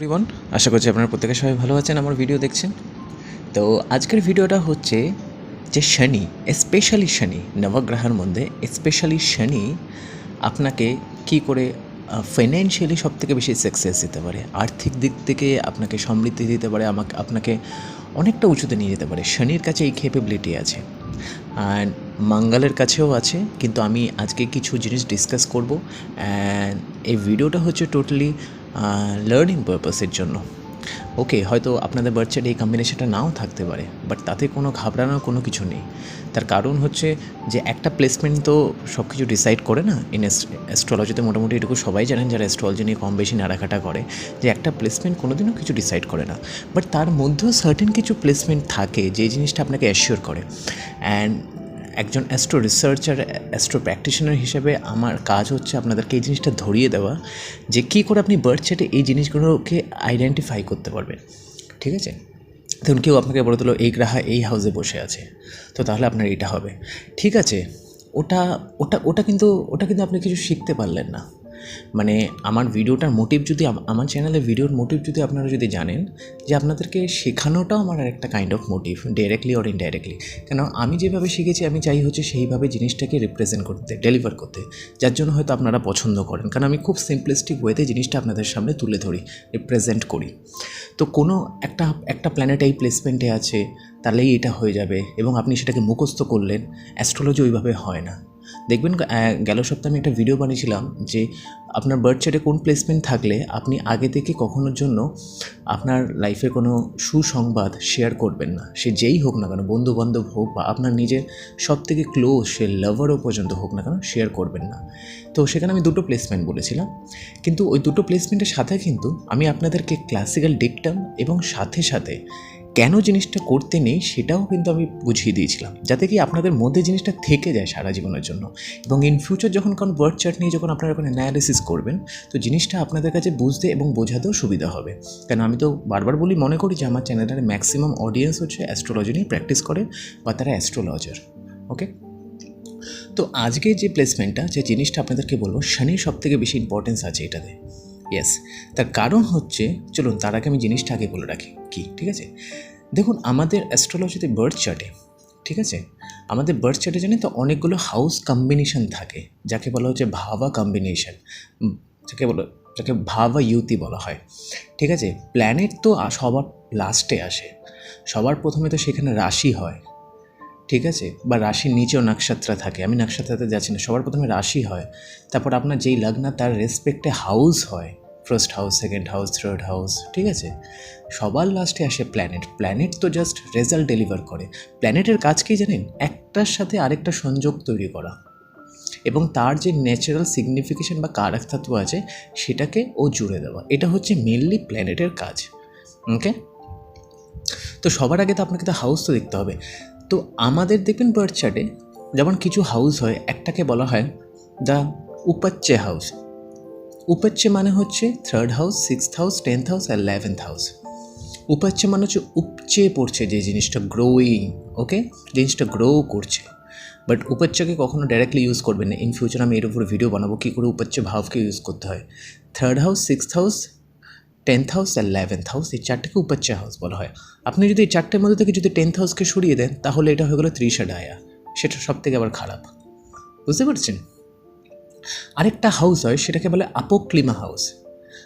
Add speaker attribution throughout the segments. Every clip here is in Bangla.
Speaker 1: এভরিওয়ান আশা করছি আপনারা প্রত্যেকে সবাই ভালো আছেন, আমার ভিডিও দেখছেন। তো আজকের ভিডিওটা হচ্ছে যে শনি স্পেশালি শনি, নবগ্রহের মধ্যে স্পেশালি শনি আপনাকে কি করে ফাইন্যান্সিয়ালি সব থেকে বেশি সাকসেস দিতে পারে, আর্থিক দিক থেকে আপনাকে সমৃদ্ধি দিতে পারে, আমাকে, আপনাকে অনেকটা উঁচুতে নিয়ে যেতে পারে। শনির কাছে এই ক্যাপেবিলিটি আছে। অ্যান্ড মঙ্গলের কাছেও আছে, কিন্তু আমি আজকে কিছু জিনিস ডিসকাস করব। অ্যান্ড এই ভিডিওটা হচ্ছে টোটালি লার্নিং পারপাসের জন্য। ওকে হয়তো আপনাদের বাচ্চার এই কম্বিনেশনটা নাও থাকতে পারে বাট তাতে কোনো ঘাবড়ানোর কোনো কিছু নেই। তার কারণ হচ্ছে যে একটা প্লেসমেন্ট তো সব কিছু ডিসাইড করে না ইন অ্যাস্ট্রোলজিতে মোটামুটি এটুকু সবাই জানেন যারা অ্যাস্ট্রোলজি নিয়ে কম বেশি নাড়াঘাটা করে, যে একটা প্লেসমেন্ট কোনোদিনও কিছু ডিসাইড করে না। বাট তার মধ্যেও সার্টেন কিছু প্লেসমেন্ট থাকে, যে জিনিসটা আপনাকে অ্যাসিওর করে। অ্যান্ড একজন অ্যাস্ট্রো রিসার্চার অ্যাস্ট্রো প্র্যাকটিশনার হিসেবে আমার কাজ হচ্ছে আপনাদেরকে এই জিনিসটা ধরিয়ে দেওয়া যে কী করে আপনি বার্থ চার্টে এই জিনিসগুলোকে আইডেন্টিফাই করতে পারবেন। ঠিক আছে? ধরুন কেউ আপনাকে বলে দিল, এই গ্রাহা এই হাউসে বসে আছে। তো তাহলে আপনার এটা হবে। ঠিক আছে? ওটা ওটা ওটা কিন্তু ওটা কিন্তু আপনি কিছু শিখতে পারলেন না। মানে আমার ভিডিওটার মোটিভ যদি আমার চ্যানেলে ভিডিওর মোটিভ যদি আপনারা যদি জানেন, যে আপনাদেরকে শেখানোটাও আমার একটা kind of motive directly or indirectly কেন? আমি যেভাবে শিখেছি, আমি চাই হচ্ছে সেইভাবে জিনিসটাকে রিপ্রেজেন্ট করতে ডেলিভার করতে। যার জন্য হয়তো আপনারা পছন্দ করেন। কারণ আমি খুব সিম্পলিস্টিক ওয়েতে জিনিসটা আপনাদের সামনে তুলে ধরি রিপ্রেজেন্ট করি। তো কোনো একটা একটা প্ল্যানেট এই প্লেসমেন্টে আছে, তাহলেই এটা হয়ে যাবে এবং আপনি সেটাকে মুখস্থ করলেন অ্যাস্ট্রোলজি ওইভাবে হয় না। দেখবেন গেল সপ্তাহে আমি একটা ভিডিও বানিয়েছিলাম যে আপনার বার্থ চার্টে কোন প্লেসমেন্ট থাকলে আপনি আগে থেকে কখনোর জন্য আপনার লাইফে কোনো সুসংবাদ শেয়ার করবেন না। সে যেই হোক না কেন বন্ধু বান্ধব হোক বা আপনার নিজের সব থেকে ক্লোজ সে লাভারও পর্যন্ত হোক না কেন শেয়ার করবেন না। তো সেখানে আমি দুটো প্লেসমেন্ট বলেছিলাম। কিন্তু ওই দুটো প্লেসমেন্টের সাথে কিন্তু আমি আপনাদেরকে ক্লাসিক্যাল ডিকটাম এবং সাথে সাথে কেন জিনিসটা করতে নেই সেটাও কিন্তু আমি বুঝিয়ে দিয়েছিলাম। যাতে কি আপনাদের মধ্যে জিনিসটা থেকে যায় সারা জীবনের জন্য। এবং ইন ফিউচার যখন কোনো বার্থ চার্ট নিয়ে যখন আপনারা কোনো অ্যানালিসিস করবেন, তো জিনিসটা আপনাদের কাছে বুঝতে এবং বোঝাতেও সুবিধা হবে। কেন আমি তো বারবার বলি, মনে করি যে আমার চ্যানেলের ম্যাক্সিমাম অডিয়েন্স হচ্ছে অ্যাস্ট্রোলজি নিয়ে প্র্যাকটিস করে বা তারা অ্যাস্ট্রোলজার ওকে তো আজকে যে প্লেসমেন্টটা যে জিনিসটা আপনাদেরকে বলব শনির সব থেকে বেশি ইম্পর্টেন্স আছে এটাতে। ইয়েস তার কারণ হচ্ছে, চলুন তার আগে আমি জিনিসটা আগে বলে রাখি। কি, ঠিক আছে? দেখুন, আমাদের অ্যাস্ট্রোলজিতে বার্থ চার্টে ঠিক আছে? আমাদের বার্থ চার্টে জানি তো অনেকগুলো হাউস কম্বিনেশন থাকে, যাকে বলা হচ্ছে ভাবা কম্বিনেশন যাকে বলো, যাকে ভাবা ইউতি বলা হয়, ঠিক আছে? প্ল্যানেট তো সবার লাস্টে আসে, সবার প্রথমে তো সেখানে রাশি হয়, ঠিক আছে? বা রাশির নিচেও নক্ষত্র থাকে, আমি নক্ষত্রতে যাচ্ছি না, সবার প্রথমে রাশি হয়, তারপর আপনার যেই লগ্ন, তার রেসপেক্টে হাউস হয় first house second house third house ঠিক আছে? সবার লাস্টে আসে প্ল্যানেট প্ল্যানেট তো জাস্ট রেজাল্ট ডেলিভার করে। প্ল্যানেটের কাজ কি জানেন? একটার সাথে আরেকটা সংযোগ তৈরি করা। এবং তার যে ন্যাচারাল সিগনিফিকেশন বা কারাকতত্ব আছে, সেটাকে ও জুড়ে দেওয়া। এটা হচ্ছে মেনলি প্ল্যানেটের কাজ। ওকে তো সবার আগে তো আপনাকে তো হাউস তো দেখতে হবে। তো আমাদের দেখবেন বার্থ চার্টে যেমন কিছু হাউস হয়, একটাকে বলা হয় দ্য উপাচ্যে হাউস উপাচ্যে মানে হচ্ছে third house six house tenth house আর ইলেভেন্থ হাউস উপাচ্যে মানে হচ্ছে উপচে পড়ছে যে জিনিসটা গ্রোয়িং ওকে জিনিসটা গ্রো করছে। বাট উপাচ্যকে কখনো ডাইরেক্টলি ইউজ করবেন না। ইন ফিউচার আমি এর উপর ভিডিও বানাবো কী করে উপাচ্য ভাবকে ইউজ করতে হয়। Third house six house tenth house আর ইলেভেন্থ হাউস এই চারটেকে উপাচ্য হাউস বলা হয়। আপনি যদি এই চারটের মধ্যে থেকে যদি টেন্থ হাউসকে সরিয়ে দেন, তাহলে এটা হয়ে গেলো ত্রিশা ডায়া সেটা সব থেকে আবার খারাপ। বুঝতে পারছেন? আরেকটা হাউস হয়, সেটাকে বলে আপোক্লিমা হাউস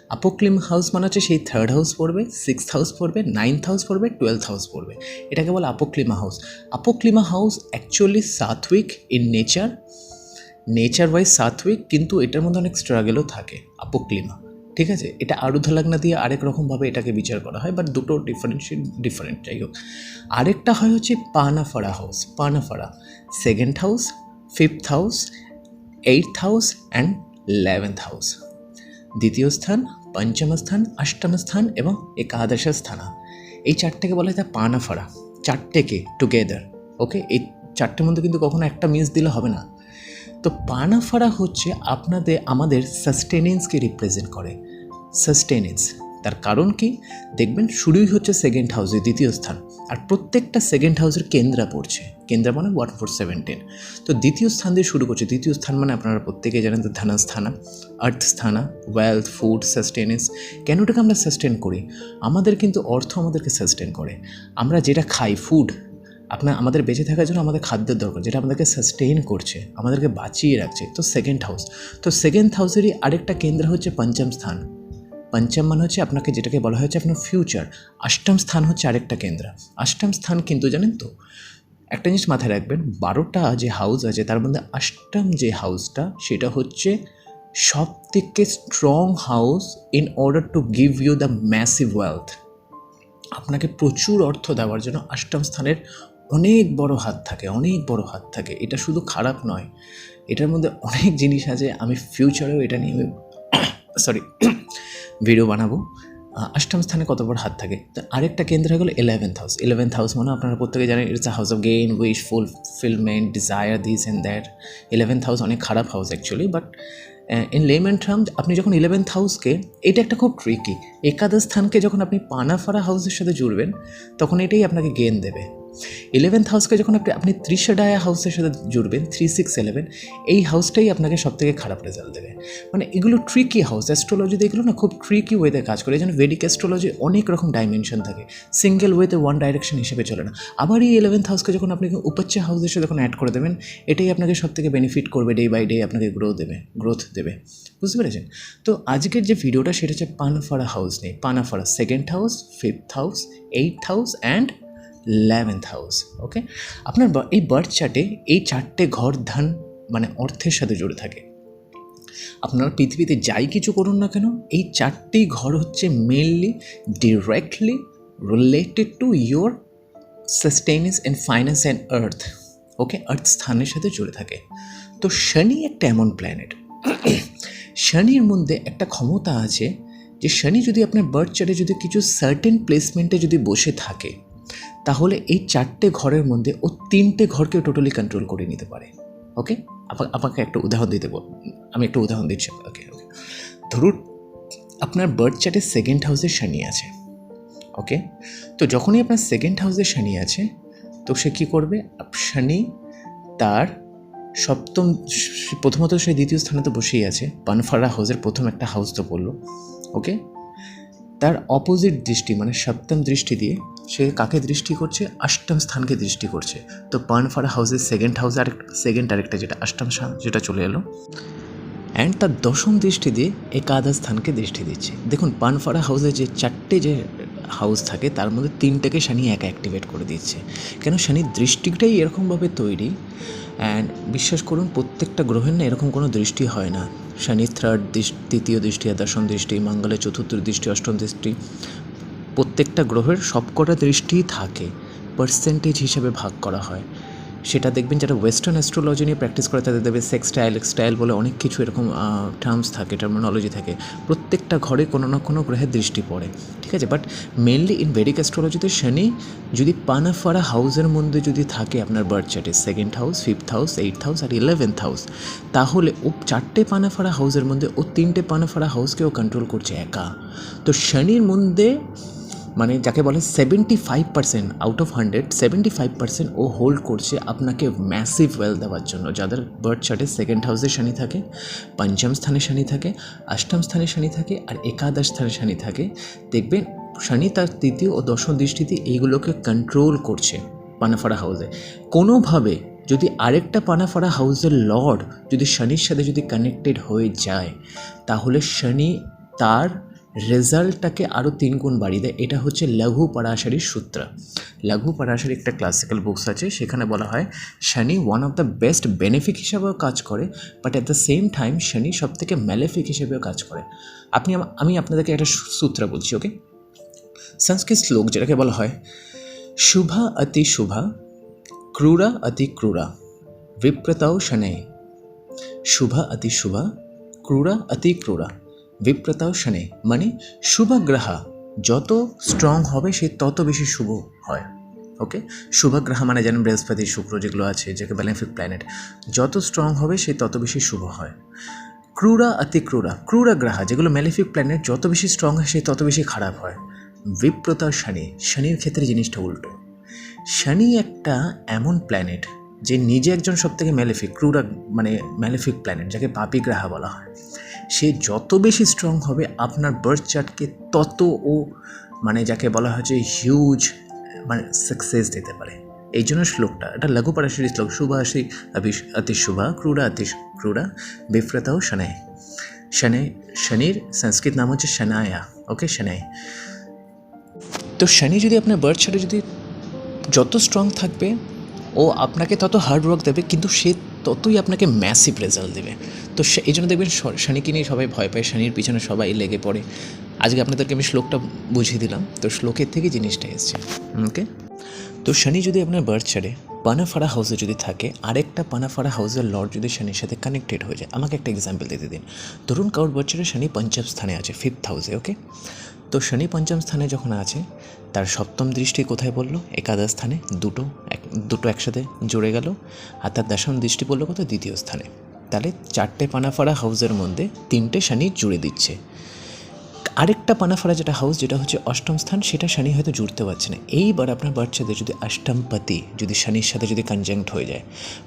Speaker 1: আপোক্লিমা হাউস মানে হচ্ছে সেই থার্ড হাউস পড়বে সিক্সথ হাউস পড়বে নাইন্থ হাউস পড়বে টুয়েলথ হাউস পড়বে। এটাকে বলে apoklima house apoklima house actually sattvic in nature nature wise sattvic কিন্তু এটার মধ্যে অনেক স্ট্রাগেলও থাকে আপোক্লিমা ঠিক আছে? এটা আরুধা দিয়ে আরেক রকমভাবে এটাকে বিচার করা হয় বাট দুটো ডিফারেন্সিয়েট ডিফারেন্ট যাই হোক। আরেকটা হয় হচ্ছে panaphara house panaphara second house fifth house eighth house and eleventh house দ্বিতীয় স্থান, পঞ্চম স্থান, অষ্টম স্থান এবং একাদশ স্থানা। এই চারটেকে বলা হয় তা পানাফাড়া চারটেকে টুগেদার ওকে এই চারটের মধ্যে কিন্তু কখনো একটা মিস দিলে হবে না। তো পানাফাড়া হচ্ছে আপনাদের, আমাদের সাস্টেনেন্সকে রিপ্রেজেন্ট করে। সাস্টেনেন্স তার কারণ কি? দেখবেন শুরুই হচ্ছে সেকেন্ড হাউসে দ্বিতীয় স্থান। আর প্রত্যেকটা সেকেন্ড হাউসের কেন্দ্রা পড়ছে। কেন্দ্রা মানে ওয়ান ফোর সেভেন্টিন তো দ্বিতীয় স্থান দিয়ে শুরু করছে। দ্বিতীয় স্থান মানে আপনারা প্রত্যেকেই জানেন তো ধনস্থানা আর্থ স্থানা ওয়েলথ ফুড সাস্টেনেন্স কেন এটাকে আমরা সাস্টেন করি? আমাদের কিন্তু অর্থ আমাদেরকে সাস্টেন করে। আমরা যেটা খাই ফুড আপনার, আমাদের বেঁচে থাকার জন্য আমাদের খাদ্যের দরকার, যেটা আমাদেরকে সাস্টেইন করছে, আমাদেরকে বাঁচিয়ে রাখছে। তো সেকেন্ড হাউস তো সেকেন্ড হাউসেরই আরেকটা কেন্দ্র হচ্ছে পঞ্চম স্থান। পঞ্চম মানে হচ্ছে আপনাকে যেটাকে বলা হয়েছে আপনার ফিউচার অষ্টম স্থান হচ্ছে আরেকটা কেন্দ্র। অষ্টম স্থান কিন্তু জানেন তো? একটা জিনিস মাথায় রাখবেন, বারোটা যে হাউস আছে, তার মধ্যে অষ্টম যে হাউসটা সেটা হচ্ছে সব থেকে strong house in order to give you the massive wealth আপনাকে প্রচুর অর্থ দেওয়ার জন্য অষ্টম স্থানের অনেক বড় হাত থাকে, অনেক বড় হাত থাকে। এটা শুধু খারাপ নয়, এটার মধ্যে অনেক জিনিস আছে। আমি ফিউচারেও এটা নিয়ে আমি সরি, ভিডিও বানাবো। অষ্টম স্থানে কত বড় হাত থাকে? তো আরেকটা কেন্দ্র হয়ে গেলো ইলেভেন্থ হাউস ইলেভেন্থ হাউস মানে আপনারা প্রত্যেকে জানেন it's a house of gain wish fulfilment desire this and that eleventh house অনেক খারাপ house actually but in layman term আপনি যখন ইলেভেন্থ হাউসকে এটা একটা খুব ট্রিকি একাদশ স্থানকে যখন আপনি পানাফারা হাউসের সাথে জুড়বেন, তখন এটাই আপনাকে গেন দেবে। ইলেভেন্থ হাউসকে যখন আপনি আপনি ত্রিশাডায়া হাউসের সাথে জুড়বেন থ্রি সিক্স ইলেভেন এই হাউসটাই আপনাকে সব থেকে খারাপ রেজাল্ট দেবে। মানে এগুলো ট্রিকি হাউস অ্যাস্ট্রোলজিতে এগুলো না খুব ট্রিকি ওয়েতে কাজ করে। জন্য ভেডিক অ্যাস্ট্রোলজি অনেক রকম ডাইমেনশন থাকে। সিঙ্গেল ওয়েতে ওয়ান ডাইরেকশন হিসেবে চলে না। আবার এই ইলেভেন্থ হাউসকে যখন আপনি উপচ্চে হাউসের সাথে যখন অ্যাড করে দেবেন, এটাই আপনাকে সব থেকে বেনিফিট করবে ডে বাই ডে আপনাকে গ্রো দেবে গ্রোথ দেবে। বুঝতে পেরেছেন? তো আজকের যে ভিডিওটা সেটা হচ্ছে পানাফারা হাউস নেই panaphara second house fifth house eight house and eleventh house okay আপনার এই বার্থ চার্টে এই চারটে ঘর ধান মানে অর্থের সাথে জুড়ে থাকে। আপনার পৃথিবীতে যাই কিছু করুন না কেন, এই চারটি ঘর হচ্ছে mainly directly related to your sustenance and finance and earth okay আর্থ স্থানের সাথে জুড়ে থাকে। তো শনি একটা এমন প্ল্যানেট শনির মধ্যে একটা ক্ষমতা আছে যে, শনি যদি আপনার বার্থ চার্টে যদি কিছু সার্টেন প্লেসমেন্টে যদি বসে থাকে তাহলে এই চারটে ঘরের মধ্যে ও তিনটে ঘরকে টোটালি কন্ট্রোল করে নিতে পারে। ওকে আপা- আপনাকে একটা উদাহরণ দিতে আমি একটা উদাহরণ দিচ্ছি। ওকে ওকে ধরুন, আপনার বার্থ চার্টে সেকেন্ড হাউসে শনি আছে। ওকে তো যখনই আপনার সেকেন্ড হাউসে শনি আছে, তো সে কী করবে? শনি তার সপ্তম প্রথমত সে দ্বিতীয় স্থানে তো বসেই আছে। পানফারা হাউসের প্রথম একটা হাউস তো পড়ল ওকে তার অপোজিট দৃষ্টি মানে সপ্তম দৃষ্টি দিয়ে সে কাকে দৃষ্টি করছে? অষ্টম স্থানকে দৃষ্টি করছে। তো পানফারা হাউসের সেকেন্ড হাউস আর সেকেন্ড আরেকটা যেটা, অষ্টম স্থান, যেটা চলে এলো। অ্যান্ড তার দশম দৃষ্টি দিয়ে একাদশ স্থানকে দৃষ্টি দিচ্ছে। দেখুন, পানফারা হাউসে যে চারটে যে হাউস থাকে, তার মধ্যে তিনটাকে শনি একা অ্যাক্টিভেট করে দিচ্ছে। কেন? শনির দৃষ্টিটাই এরকমভাবে তৈরি। অ্যান্ড বিশ্বাস করুন, প্রত্যেকটা গ্রহের না এরকম কোনো দৃষ্টি হয় না। শনি থার্ড দৃষ্টি, তৃতীয় দৃষ্টি আর দশম দৃষ্টি, মঙ্গলের চতুর্থ দৃষ্টি, অষ্টম দৃষ্টি প্রত্যেকটা গ্রহের সবকটা দৃষ্টিই থাকে পার্সেন্টেজ হিসেবে ভাগ করা হয়। সেটা দেখবেন যারা ওয়েস্টার্ন অ্যাস্ট্রোলজি নিয়ে প্র্যাকটিস করে, তাদের দেখবে সেক্স স্টাইল স্টাইল বলে অনেক কিছু এরকম টার্মস থাকে টার্মিনোলজি থাকে। প্রত্যেকটা ঘরে কোনো না কোনো গ্রহের দৃষ্টি পড়ে, ঠিক আছে? বাট মেনলি ইন ভেডিক অ্যাস্ট্রোলজিতে শনি যদি পানাফারা হাউসের মধ্যে যদি থাকে, আপনার বার্থ চার্টে second house fifth house eight house আর ইলেভেন্থ হাউস তাহলে ও চারটে পানাফারা হাউসের মধ্যে ও তিনটে পানাফারা হাউসকেও কন্ট্রোল করছে একা। তো শনির মধ্যে মানে যাকে বলে seventy five percent out of hundred seventy five percent O hold করছে আপনাকে ম্যাসিভ ওয়েল দেওয়ার জন্য। যাদের বার্থ চার্টে সেকেন্ড হাউসে শনি থাকে, পঞ্চম স্থানে শনি থাকে, অষ্টম স্থানে শনি থাকে আর একাদশ স্থানে শনি থাকে, দেখবেন শনি তার তৃতীয় ও দশম দৃষ্টিতে এইগুলোকে কন্ট্রোল করছে পানাফাড়া হাউসে কোনোভাবে যদি আরেকটা পানাফাড়া হাউসের লর্ড যদি শনির সাথে যদি কানেক্টেড হয়ে যায়, তাহলে শনি তার রেজাল্টটাকে আরও তিন গুণ বাড়িয়ে দেয়। এটা হচ্ছে লঘু পরাশরীর সূত্র। লঘু পরাশরী একটা ক্লাসিক্যাল বুকস আছে, সেখানে বলা হয়, শনি one of the best benefic হিসাবেও কাজ করে but at the same time শনি সব থেকে ম্যালেফিক হিসেবেও কাজ করে। আপনি আমি আপনাদেরকে একটা সূত্র বলছি ওকে সংস্কৃত শ্লোক যেটাকে বলা হয়, শুভা অতি শুভা, ক্রূরা অতি ক্রূরা, বিপ্রতাও শনে। শুভা অতি শুভা, ক্রূরা অতি ক্রূরা। বিপ্রতাও শনে মানে শুভ গ্রহা যত স্ট্রং হবে সে তত বেশি শুভ হয় ওকে শুভ গ্রহ মানে জানেন বৃহস্পতি, শুক্র যেগুলো আছে, যেকে বেনিফিক প্ল্যানেট যত স্ট্রং হবে সে তত বেশি শুভ হয়। ক্রুরা, অতি ক্রূরা ক্রূরা গ্রহ, যেগুলো ম্যালিফিক প্ল্যানেট যত বেশি স্ট্রং হয় সে তত বেশি খারাপ হয়। বিপ্রতা শনি, শনির ক্ষেত্রে জিনিসটা উল্টো। শনি একটা এমন প্ল্যানেট যে নিজে একজন সব থেকে ম্যালেফিক ক্রুরা মানে ম্যালেফিক প্ল্যানেট যাকে পাপি গ্রাহা বলা হয়। সে যত বেশি স্ট্রং হবে, আপনার বার্থ চার্টকে তত ও মানে যাকে বলা হয় যে হিউজ মানে সাকসেস দিতে পারে। এই জন্য শ্লোকটা এটা লঘু পরাশরী শ্লোক। শুভাশি অভিষ অতি শুভা, ক্রুড়া, অতি ক্রুড়া, বিফ্রতাও শনায় শনে, শনির সংস্কৃত নাম হচ্ছে শনায়া। ওকে শনায় তো শনি যদি আপনার বার্থ চার্টে যদি যত স্ট্রং থাকবে ও আপনাকে তত হার্ড ওয়ার্ক দেবে, কিন্তু সে ততই আপনাকে ম্যাসিভ রেজাল্ট দেবে। তো সে, এই জন্য দেখবেন শনিকে নিয়ে সবাই ভয় পায়, শনির পিছনে সবাই লেগে পড়ে। আজকে আপনাদেরকে আমি শ্লোকটা বুঝিয়ে দিলাম, তো শ্লোকের থেকে জিনিসটা এসছে ওকে তো শনি যদি আপনার বার্থ চার্টে পানাফাড়া হাউসে যদি থাকে, আরেকটা পানাফাড়া হাউসের লর্ড যদি শনির সাথে কানেক্টেড হয়ে যায়, আমাকে একটা এক্সাম্পল দিতে দিন। ধরুন কারোর বার্থ চার্টে শনি পঞ্চম স্থানে আছে ফিফথ হাউসে ওকে তো শনি পঞ্চম স্থানে যখন আছে তার সপ্তম দৃষ্টি কোথায় পড়ল? একাদশ স্থানে দুটো, এক, দুটো একসাথে জুড়ে গেল। আর তার দশম দৃষ্টি পড়ল কোথায় দ্বিতীয় স্থানে। তাহলে চারটে পানাফাড়া হাউসের মধ্যে তিনটে শনি জুড়ে দিচ্ছে। আরেকটা পানাফাড়া যেটা হাউস যেটা হচ্ছে অষ্টম স্থান সেটা শনি হয়তো জুড়তে পারছে না। এইবার আপনার বাচ্চাতে যদি অষ্টমপতি যদি শনির সাথে যদি কনজাংক্ট হয়ে যায়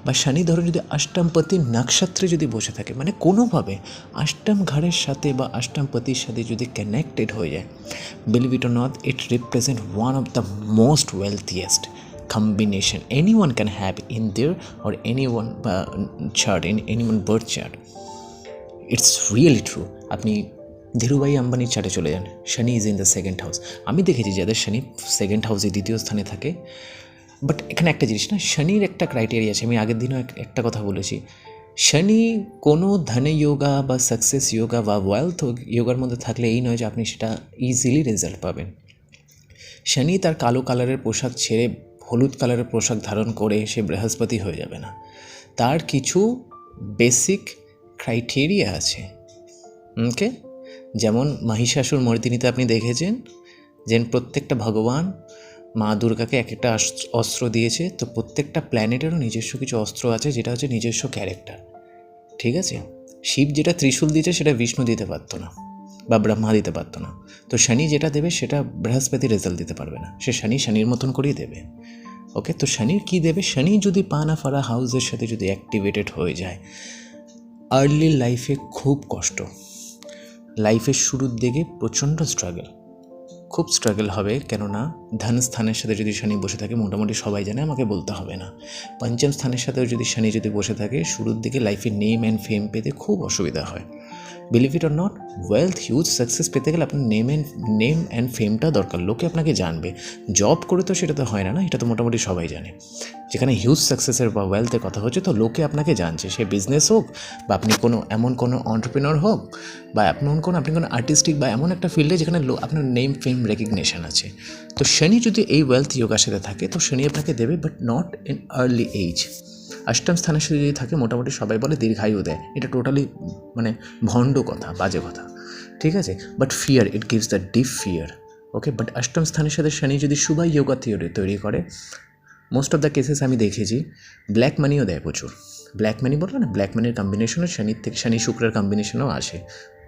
Speaker 1: বা শনি ধরুন যদি অষ্টমপতি নক্ষত্রে যদি বসে থাকে মানে কোনোভাবে অষ্টম ঘরের সাথে বা অষ্টমপতির সাথে যদি কানেক্টেড হয়ে যায় believe it not it represent one of the most wealthiest combination anyone can have in their or anyone uh, chart in anyone birth chart. It's really true আপনি ধীরুভাই আম্বানির চার্টে চলে যান। শনি is in the second house আমি দেখেছি যাদের শনি সেকেন্ড হাউসে দ্বিতীয় স্থানে থাকে। বাট এখানে একটা জিনিস না, শনির একটা ক্রাইটেরিয়া আছে। আমি আগের দিনও এক- একটা কথা বলেছি। শনি কোনো ধনে যোগা বা সাকসেস যোগা বা ওয়েলথ যোগার মধ্যে থাকলে এই নয় যে আপনি সেটা ইজিলি রেজাল্ট পাবেন। শনি তার কালো কালারের পোশাক ছেড়ে হলুদ কালারের পোশাক ধারণ করে সে বৃহস্পতি হয়ে যাবে না। তার কিছু বেসিক ক্রাইটেরিয়া আছে। ওকে যেমন মহিষাসুর মর্দিনীতে আপনি দেখেছেন যে প্রত্যেকটা ভগবান মা দুর্গাকে এক একটা অস্ত্র দিয়েছে, তো প্রত্যেকটা প্ল্যানেটেরও নিজস্ব কিছু অস্ত্র আছে, যেটা হচ্ছে নিজস্ব ক্যারেক্টার ঠিক আছে? শিব যেটা ত্রিশূল দিয়েছে, সেটা বিষ্ণু দিতে পারতো না, বা ব্রহ্মা দিতে পারতো না। তো শনি যেটা দেবে, সেটা বৃহস্পতি রেজাল্ট দিতে পারবে না। সে শনি শনির মতন করেই দেবে। ওকে তো শনির কী দেবে? শনি যদি পানা ফারা হাউসের সাথে যদি অ্যাক্টিভেটেড হয়ে যায় আর্লি লাইফে খুব কষ্ট। লাইফের শুরুর দিকে প্রচণ্ড স্ট্রাগল খুব স্ট্রাগল হবে কেননা ধন স্থানের সাথে যদি শনি বসে থাকে, মোটামুটি সবাই জানে আমাকে বলতে হবে না। পঞ্চম স্থানের সাথেও যদি শনি যদি বসে থাকে, শুরুর দিকে লাইফে নেম অ্যান্ড ফেম পেতে খুব অসুবিধা হয়। Believe it or not wealth huge success পেতে গেলে আপনার নেম অ্যান্ড নেম অ্যান্ড ফেমটা দরকার। লোকে আপনাকে জানবে। জব করে তো সেটা তো হয় না না? এটা তো মোটামুটি সবাই জানে। যেখানে হিউজ সাকসেসের বা ওয়েলথের কথা হচ্ছে, তো লোকে আপনাকে জানছে। সে বিজনেস হোক বা আপনি কোনো, এমন কোনো অন্টারপ্রিনর হোক বা এমন কোনো, আপনি কোনো আর্টিস্টিক বা এমন একটা ফিল্ডে যেখানে আপনার নেম ফেম রেকগনেশন আছে। তো শনি যদি এই ওয়েলথ যোগার সাথে থাকে, তো শনি আপনাকে দেবে but not in early age অষ্টম স্থানের সাথে যদি থাকে, মোটামুটি সবাই বলে দীর্ঘায়ু দেয়। এটা টোটালি মানে ভণ্ড কথা, বাজে কথা। ঠিক আছে? But fear it gives the deep fear okay but অষ্টম স্থানের সাথে শনি যদি শুভ যোগা থিওরি তৈরি করে মোস্ট অফ দ্য কেসেস আমি দেখেছি ব্ল্যাক মানিও দেয় প্রচুর। ব্ল্যাক মানি বলল না ব্ল্যাক মানির কম্বিনেশনও শনি থেকে, শনি শুক্রের কম্বিনেশনও আসে।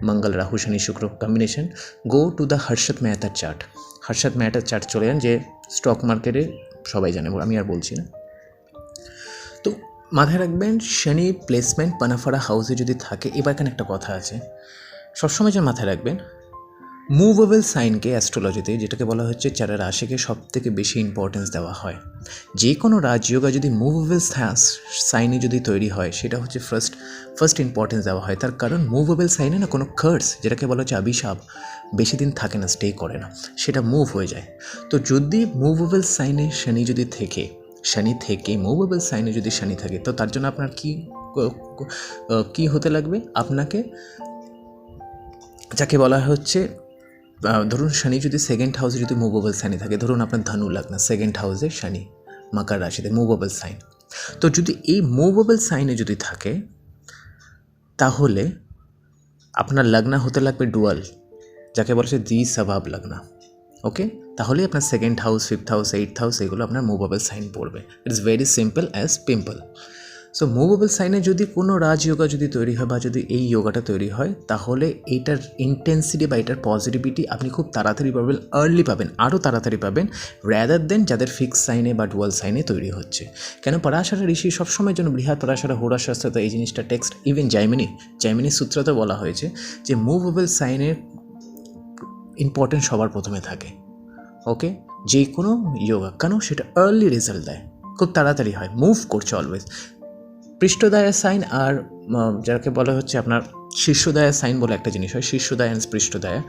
Speaker 1: মঙ্গল, রাহু, শনি, শুক্র combination go to the Harshad মেহতার chart Harshad মেহতার চার্ট চলে যান যে স্টক মার্কেটে সবাই জানে, আমি আর বলছি না। তো মাথায় রাখবেন, শনি প্লেসমেন্ট পানাফাড়া হাউসে যদি থাকে, এবার এখানে একটা কথা আছে? সবসময় যেন মাথায় রাখবেন মুভেবল সাইনকে অ্যাস্ট্রোলজিতে যেটাকে বলা হচ্ছে চারা রাশিকে সব থেকে বেশি ইম্পর্টেন্স দেওয়া হয়। যে কোনো রাজযোগা যদি মুভেবল সাইনে যদি তৈরি হয়, সেটা হচ্ছে ফার্স্ট ফার্স্ট ইম্পর্টেন্স দেওয়া হয়। তার কারণ মুভেবল সাইনে না কোনো কার্স যেটাকে বলা হচ্ছে অভিশাপ বেশি দিন থাকে না স্টে করে না, সেটা মুভ হয়ে যায়। তো যদি মুভেবল সাইনে শনি যদি থেকে শনি থেকে মুভেবল সাইনে যদি শনি থাকে, তো তার জন্য আপনার কি কি হতে লাগবে? আপনাকে যাকে বলা হচ্ছে ধরুন শনি যদি সেকেন্ড হাউসে যদি মুভেবল সাইনে থাকে, ধরুন আপনার ধনু লগ্ন সেকেন্ড হাউসে শনি, মাকার রাশিতে মুভেবল সাইন তো যদি এই মুভেবল সাইনে যদি থাকে, তাহলে আপনার লগ্ন হতে লাগবে ডুয়াল যাকে বলা হচ্ছে দ্বি স্বভাব লগ্ন ওকে তাহলেই আপনার second house fifth house eight house এগুলো আপনার মুভেবল সাইন পড়বে। It's very simple as pimple so movable সাইনে যদি কোনো রাজযোগা যদি তৈরি হয় বা যদি এই যোগাটা তৈরি হয়, তাহলে এইটার ইন্টেন্সিটি বা এটার পজিটিভিটি আপনি খুব তাড়াতাড়ি পাবেন আর্লি পাবেন, আরও তাড়াতাড়ি পাবেন র্যাদার দেন যাদের ফিক্স সাইনে বা ডুয়াল সাইনে তৈরি হচ্ছে। কেন? পরাশরা ঋষি সবসময়ের জন্য বৃহৎ পরাশরা হোরাশাস্ত্রতে এই জিনিসটা টেক্সট ইভেন জাইমিনি জাইমিনি সূত্রতে বলা হয়েছে যে মুভেবল সাইনের ইম্পর্টেন্ট সবার প্রথমে থাকে। ওকে যে কোনো যোগা কেন? সেটা আর্লি রেজাল্ট দেয়। খুব তাড়াতাড়ি হয়। মুভ করছে অলওয়েজ পৃষ্ঠদায়ের সাইন আর যাকে বলা হচ্ছে আপনার শীর্ষদায়ের সাইন বলে একটা জিনিস হয়। শীর্ষদায় অ্যান্ড পৃষ্ঠদায়া।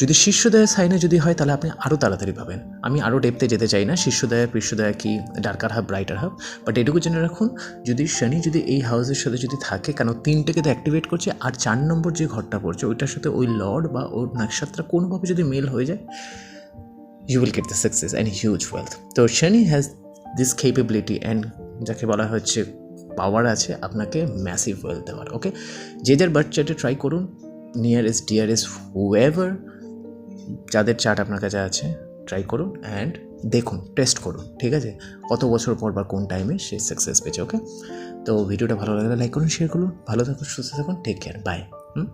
Speaker 1: যদি শীর্ষদায়ের সাইনে যদি হয়, তাহলে আপনি আরও তাড়াতাড়ি পাবেন। আমি আরও ডেপতে যেতে চাই না। শীর্ষদায়া, পৃষ্ঠদায়া কি darker half brighter half but এটুকু জেনে রাখুন, যদি শনি যদি এই হাউসের সাথে যদি থাকে, কেন তিনটেকে তো অ্যাক্টিভেট করছে আর চার নম্বর যে ঘরটা পড়ছে, ওইটার সাথে ওই লর্ড বা ওর নক্ষত্র কোনোভাবে যদি মেল হয়ে যায় you will get the success and huge wealth. তো শনি হ্যাজ দিস কেপেবিলিটি অ্যান্ড যাকে বলা হচ্ছে পাওয়ার আছে, আপনাকে ম্যাসিভ ওয়েলথ দেওয়ার ওকে যে যার বার্থ চার্টে ট্রাই করুন নিয়ারেস্ট ডিয়ারেস্ট হুএভার যাদের চার্ট আপনার কাছে আছে ট্রাই করুন অ্যান্ড দেখুন টেস্ট করুন, ঠিক আছে? কত বছর পর বা কোন টাইমে সে সাকসেস পেয়েছে ওকে তো ভিডিওটা ভালো লাগলে লাইক করুন শেয়ার করুন, ভালো থাকুন, সুস্থ থাকুন টেক কেয়ার বাই হুম?